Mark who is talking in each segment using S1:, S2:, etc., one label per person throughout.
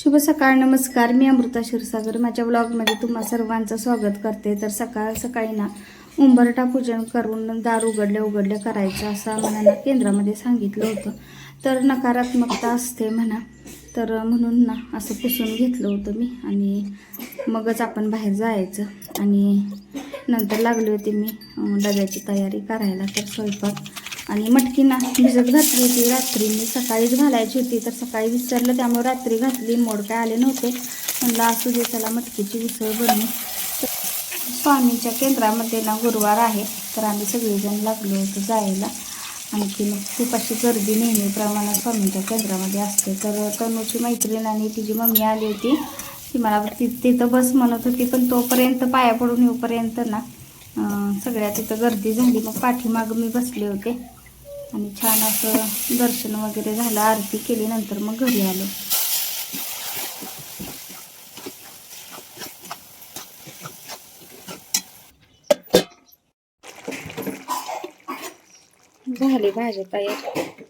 S1: शुभ सकाळ नमस्कार. मी अमृता क्षीरसागर. माझ्या ब्लॉगमध्ये तुम्हा सर्वांचं स्वागत करते. तर सकाळ सकाळी ना उंबरटा पूजन करून दार उघडल्या उघडल्या करायचं असं म्हणा ना केंद्रामध्ये सांगितलं होतं. तर नकारात्मकता असते म्हणा. तर म्हणून ना असं पुसून घेतलं होतं मी आणि मगच आपण बाहेर जायचं आणि नंतर लागली होती मी डब्याची तयारी करायला. तर स्वयंपाक आणि मटकी ना भिजत घातली होती. रात्री मी सकाळीच घालायची होती. तर सकाळी विसरलं त्यामुळे रात्री घातली. मोड काय आले नव्हते. म्हणलं असू दे त्याला मटकीची उसळ बनवू. स्वामीच्या केंद्रामध्ये ना गुरुवार आहे. तर आम्ही सगळेजण लागलो होतो जायला. आणखी मग खूप अशी गर्दी नेहमीप्रमाणे स्वामींच्या केंद्रामध्ये असते. तर तनूची मैत्रीण आणि तिची मम्मी आली होती. ती मला ति तिथं बस म्हणत होती. पण तोपर्यंत पाया पडून येऊपर्यंत ना सगळ्या तिथं गर्दी झाली. मग पाठीमागं मी बसले होते. आणि छान असं दर्शन वगैरे झालं आरती केली नंतर मग घरी आलो. झाली भाज्या तयार.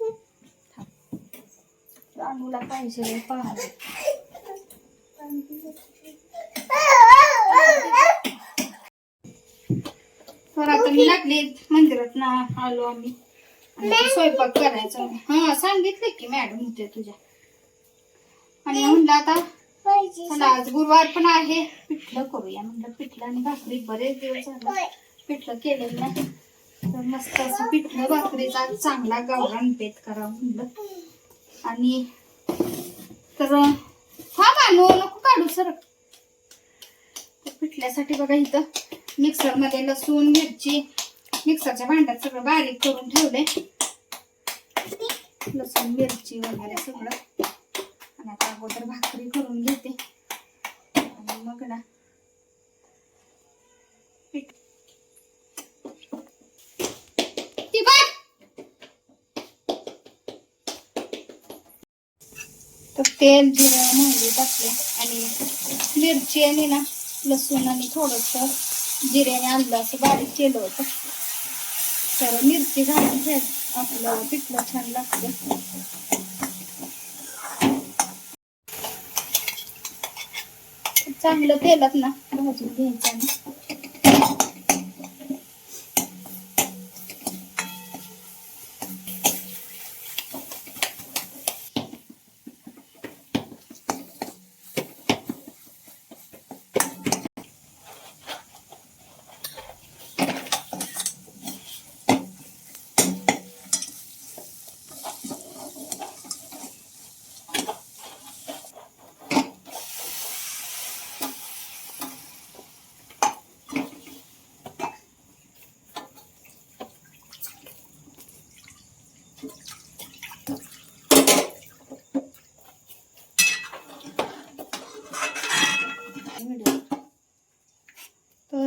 S1: रानूला पाहिजे पाणी तर आता मी लागले मंदिरात ना आलो आम्ही. स्वयंपाक करायचा हा सांगितलं की मॅडम होते तुझ्या. आणि म्हणलं आता चला आज गुरुवार पण आहे. पिठलं करूया म्हणलं. पिठलं आणि भाकरी बरेच दिवस झालं पिठलं केलेलं नाही. तर मस्त असं पिठलं भाकरीचा चांगला गावरान बेत करावं म्हणलं. आणि तर हा आणू नको काढू सर. पिठल्यासाठी बघा इथं मिक्सरमध्ये लसूण मिरची मिक्सरच्या भांड्यात सगळं बारीक करून ठेवले लसूण मिरची वगैरे सगळं. आणि आता अगोदर भाकरी करून घेते. आणि मग ना पीठ ती बघ तर तेल जिरं मोहरी टाकले आणि मिरची आणि ना लसूण आणि थोडंसं जिऱ्याने आणलं असं बारीक केलं होतं. तर मिरची घालून ठेव. आपलं पिठलं छान लागतं. चांगलं तेलात ना भाजून घ्यायचं आणि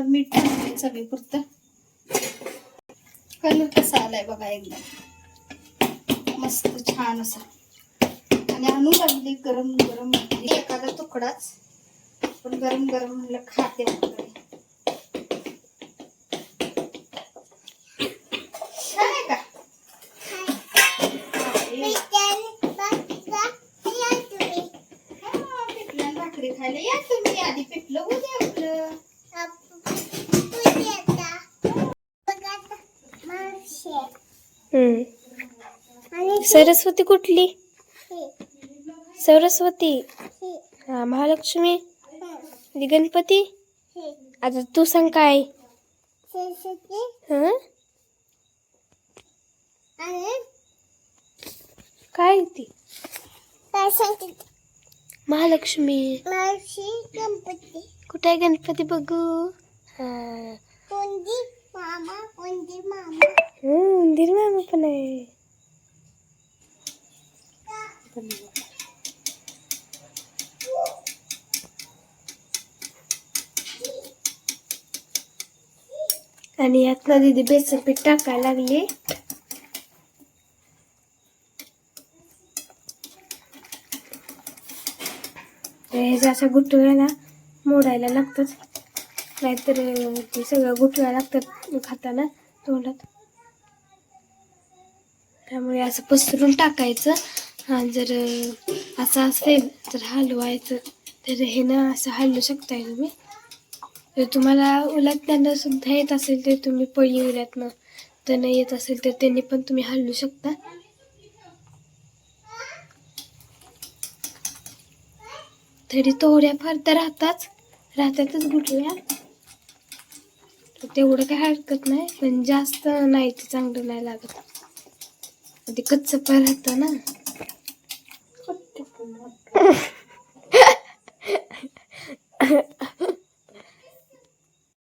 S1: तर मीठ टाकते चवीपुरतं. कलर कसा आलाय बघा एकदम मस्त छान असा. आणि आणू लागली गरम गरम एखादा तुकडाच. पण गरम गरम म्हणलं खाते वगैरे छान आहे का हा, पिठलं आणि भाकरी खायला या तुम्ही आधी पिठलं उद्या आपलं
S2: सरस्वती कुठली? सरस्वती. हा. महालक्ष्मी. गणपती? आता तू सांग काय? हं? काय ती? महालक्ष्मी.
S3: गणपती.
S2: कुठे गणपती बघू? हा.
S3: उंदीर मामा. पण
S2: आहे. आणि यातला दिदी बेसन पीठ टाकायला लागले. हे जर असं गुट्टू ना मोडायला लागतात. नाहीतर ते सगळं गुठव्या लागतात खाताना तोंडात. त्यामुळे असं पसरून टाकायचं आणि जर असं असेल तर हलवायचं. तर हे ना असं हलवू शकताय तुम्ही. जर तुम्हाला उलटण्यानं सुद्धा येत असेल तर तुम्ही पळी उलटणं. तर नाही येत असेल तर त्यांनी पण तुम्ही हलवू शकता. तरी थोड्याफार तर राहतात राहतातच गुटल्या तेवढं काही हरकत नाही पण जास्त नाही ते चांगलं नाही लागत. ते कच्च पण राहतं ना.